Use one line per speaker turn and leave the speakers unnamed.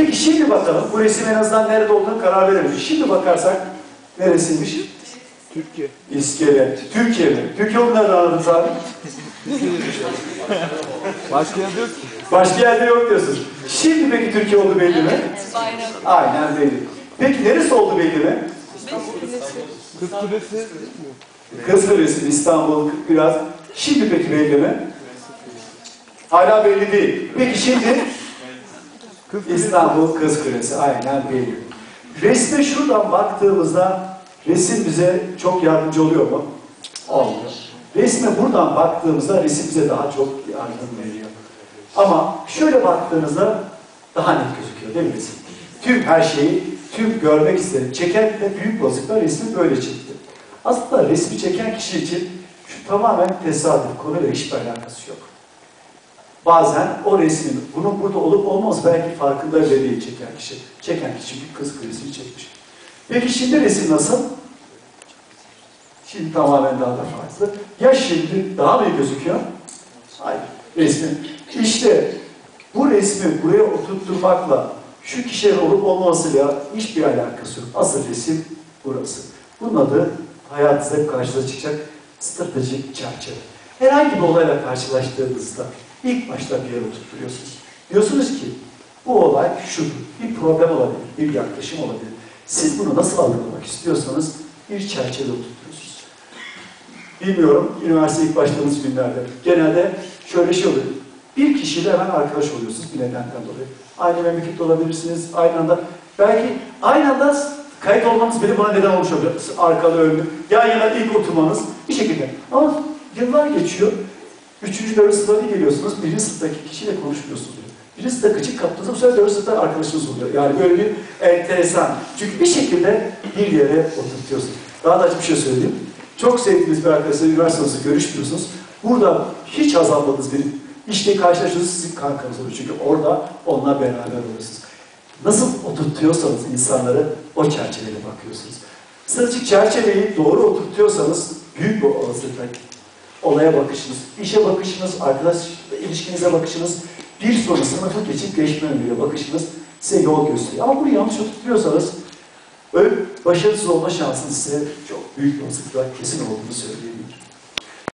Peki şimdi bakalım. Bu resim en azından nerede olduğunu karar verelim. Şimdi bakarsak neresiymiş?
Türkiye.
İskelet. Türkiye mi? Türkiye olduğunu nereden anladınız abi?
Başka yerde yok ki.
Başka yerde yok diyorsunuz. Şimdi peki Türkiye oldu belli mi?
Bayram.
Aynen belli. Peki neresi oldu belli mi?
Kız Kulesi.
Kız Kulesi, İstanbul, biraz. Şimdi peki belli mi? Hala belli değil. Peki şimdi
Kız.
İstanbul Kız Kulesi. Aynen belli. Resme şuradan baktığımızda resim bize çok yardımcı oluyor mu? Olmuyor. Resme buradan baktığımızda resim bize daha çok yardım veriyor. Ama şöyle baktığınızda daha net gözüküyor değil mi resim? Tüm her şeyi, tüm görmek istedim. Çeken de büyük olasılıkla resmi böyle çekti. Aslında resmi çeken kişi için şu tamamen tesadüf, konuyla hiçbir alakası yok. Bazen o resmin, bunun burada olup olmaz belki farkında bile değil çeken kişi. Çeken kişi bir kız krizini çekmiş. Peki şimdi resim nasıl? Şimdi tamamen daha da farklı. Ya şimdi daha mı iyi gözüküyor? Hayır. Resmin. İşte bu resmi buraya oturtturmakla şu kişilerin olup olmamasıyla hiçbir alakası yok. Asıl resim burası. Bunun adı hayatınızda karşınıza çıkacak stratejik çerçeve. Herhangi bir olayla karşılaştığınızda ilk başta bir yere oturtuyorsunuz. Diyorsunuz ki bu olay şudur. Bir problem olabilir, bir yaklaşım olabilir. Siz bunu nasıl algılamak istiyorsanız bir çerçeve oturtuyorsunuz. Bilmiyorum, üniversite ilk başladığınız günlerde. Genelde şöyle şey oluyor. Bir kişiyle hemen arkadaş oluyorsunuz bir nedenden dolayı. Aynı memlekette olabilirsiniz, aynı anda. Belki aynı anda kayıt olmanız bile buna neden olmuş oluyor. Arkalı önlü. Yan yana ilk oturmanız bir şekilde. Ama yıllar geçiyor. Üçüncü, dördüncü sınıfa bir geliyorsunuz. Birinci sınıftaki kişiyle konuşmuyorsunuz. Birinci sınıfta gıcık kaptığınızda bu sefer dördüncü sınıfta arkadaşınız oluyor. Yani böyle bir enteresan. Çünkü bir şekilde bir yere oturtuyorsunuz. Daha da açık bir şey söyleyeyim. Çok sevdiğiniz bir arkadaşla üniversitede görüşmüyorsunuz. Burada hiç haz almadığınız bir işte karşılaşıyorsunuz sizin kankanız oluyor. Çünkü orada onunla beraber oluyorsunuz. Nasıl oturtuyorsanız insanları o çerçeveyle bakıyorsunuz. Stratejik çerçeveyi doğru oturtuyorsanız büyük bir olasılıkla olaya bakışınız, işe bakışınız, arkadaş ilişkinize bakışınız, bir sonra sınıfı geçip geçme önüyle bakışınız size yol gösteriyor. Ama bunu yanlış oturtuyorsanız Böyle başarısız olma şansınız size çok büyük olasılıkla kesin olduğunu söyleyeyim.